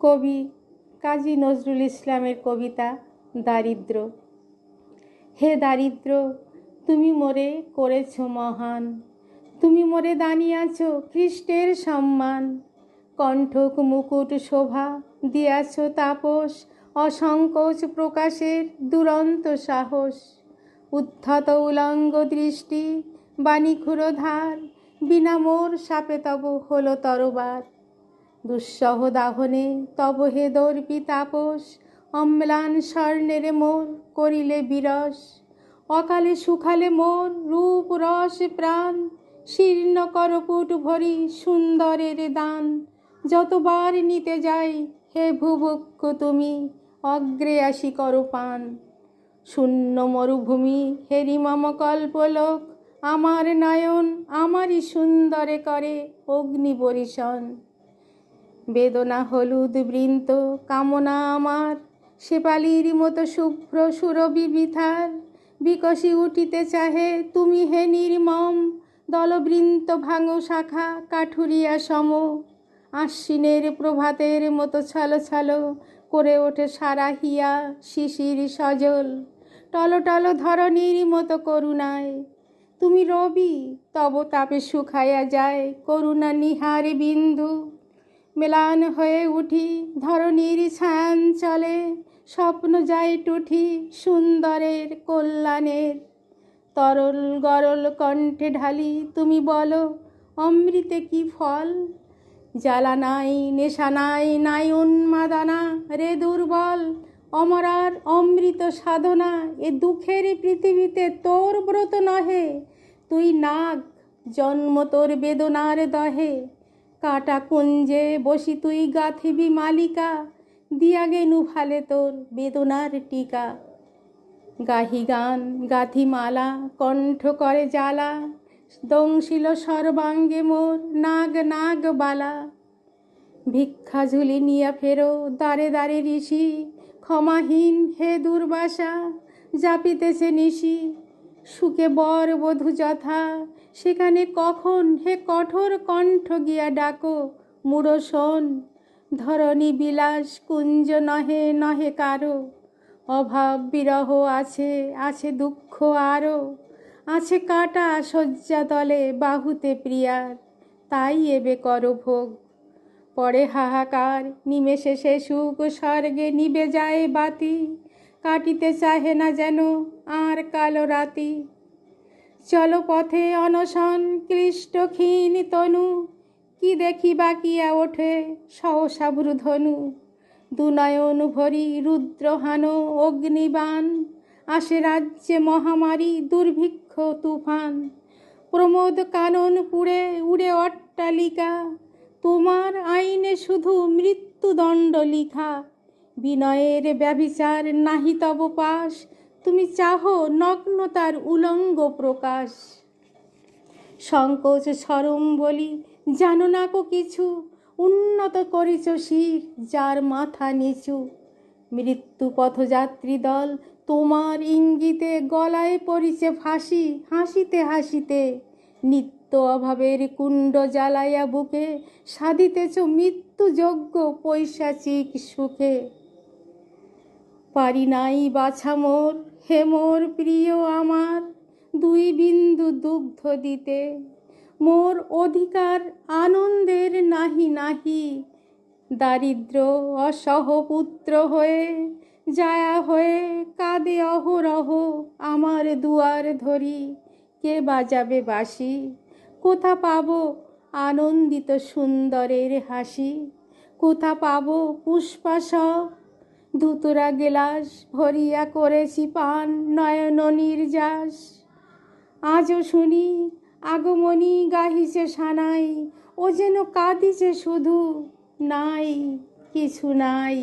কবি কাজী নজরুল ইসলামের কবিতা দারিদ্র। হে দারিদ্র, তুমি মোরে করেছ মহান। তুমি মোরে দানিয়াছ খ্রিস্টের সম্মান। কণ্ঠক মুকুট শোভা দিয়াছ তাপস, অসংকোচ প্রকাশের দুরন্ত সাহস। উদ্ধত উলঙ্গ দৃষ্টি, বাণী ধার বিনা মোর সাপে তব হলো তরবার। দুঃসহ দাহনে তব হে দর্পি তাপস অম্লান স্বর্ণের মোর করিলে বিরস। অকালে সুখালে মোর রূপ রস প্রাণ, শীর্ণ করপুট ভরি সুন্দরের দান। যতবার নিতে যাই হে ভুভুক্ষ তুমি, অগ্রে আসি করো পান। শূন্য মরুভূমি হেরি মম কল্পলোক, আমার নয়ন আমারই সুন্দরে করে অগ্নি বরিশন বেদনা হলুদ বৃন্ত কামনা আমার। শেপালির মতো শুভ্র সুরবি বিথার বিকশি উঠিতে চাহে তুমি হে নির্মম। দলবৃন্ত ভাঙো শাখা কাঠুরিয়া সম। আশ্বিনের প্রভাতের মতো ছালো ছালো করে ওঠে সারা হিয়া শিশির সজল। টলটল ধরনীর মতো করুণায়। তুমি রবি, তব তাপে শুকাইয়া যায়। করুণা নিহারে বিন্দু। মেলান হয়ে উঠি ধরনীর ছায়ান চলে, স্বপ্ন যায় টুঠি সুন্দরের কল্যাণের। তরল গরল কণ্ঠে ঢালি, তুমি বলো, অমৃতে কি ফল? জ্বালা নাই, নেশা নাই নাই উন্মাদনা, রে দুর্বল, অমরার অমৃত সাধনা, এ দুঃখের পৃথিবীতে তোর ব্রত নহে। তুই নাগ, জন্ম তোর বেদনার দহে। কাটা কুঞ্জে বসি তুই গাথিবি মালিকা, দিয়া গেনু ফালে তোর বেদনার টিকা। গাহি গান, গাথি মালা, কণ্ঠ করে জ্বালা, দংশিল সর্বাঙ্গে মোর নাগ নাগ বালা। ভিক্ষা ঝুলি নিয়া ফেরো দাঁড়ে দাঁড়ে ঋষি, ক্ষমাহীন হে দুর্বাসা, জাপিতেছে নিশি। সুখে বর বধূ যথা, সেখানে কখন হে কঠোর কণ্ঠ গিয়া ডাকো, মুড়ো শোন, ধরণী বিলাস কুঞ্জ নহে নহে কারও, অভাব বিরহ আছে আছে দুঃখ আরও আছে কাটা শয্যা তলে বাহুতে প্রিয়ার, তাই এবে কর ভোগ। পরে হাহাকার, নিমেষে সে সুখ স্বর্গে নিবে যায় বাতি, কাটিতে চাহে না যেন আর কালো রাতি। চলো পথে অনশন ক্লিষ্ট ক্ষীণ তনু। কি দেখি বাকিয়া ওঠে সহসা ধনু দুনয়ন ভরি রুদ্রহান অগ্নিবান আসে রাজ্যে মহামারী দুর্ভিক্ষ তুফান। প্রমোদ কানন পুড়ে উড়ে অট্টালিকা। তোমার আইনে শুধু মৃত্যুদণ্ড লিখা। বিনয়ের ব্যভিচার নাহি তব পাশ। তুমি চাহ নগ্নতার উলঙ্গ প্রকাশ। সংকোচ সরম বলি, জানো না কো কিছু? উন্নত করেছ শির, যার মাথা নিচু। মৃত্যু পথযাত্রী দল, তোমার ইঙ্গিতে গলায় পড়িছে ফাঁসি, হাসিতে হাসিতে। নিত্য অভাবের কুণ্ড জ্বালাইয়া বুকে, সাধিতেছ মৃত্যুযোগ্য পৈশাচিক সুখে। পারি নাই বাছা মোর। হে মোর প্রিয় আমার, দুই বিন্দু দুগ্ধ দিতে। মোর অধিকার আনন্দের নাহি নাহি। দারিদ্র অসহপুত্র হয়ে যায়া হয়ে কাঁদে অহরহ আমার দুয়ার ধরি। কে বাজাবে বাসি কোথা পাবো আনন্দিত সুন্দরের হাসি? কোথা পাবো পুষ্পাসব ধুতুরা গেলাস, ভরিয়া করেছি পান, নয়ন নির্যাস। আজও শুনি, আগমনী গাহিছে সানাই, ও যেন কাঁদিছে শুধু নাই, কিছু নাই।